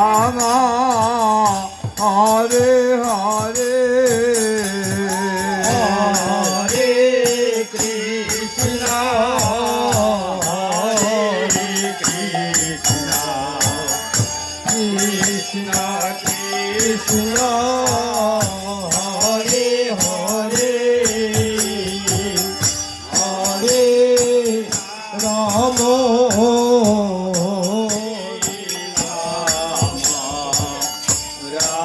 Rama Hare Hare. Hare Krishna Hare Krishna. Krishna Krishna.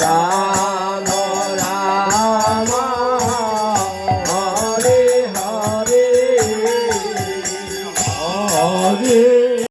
Rock.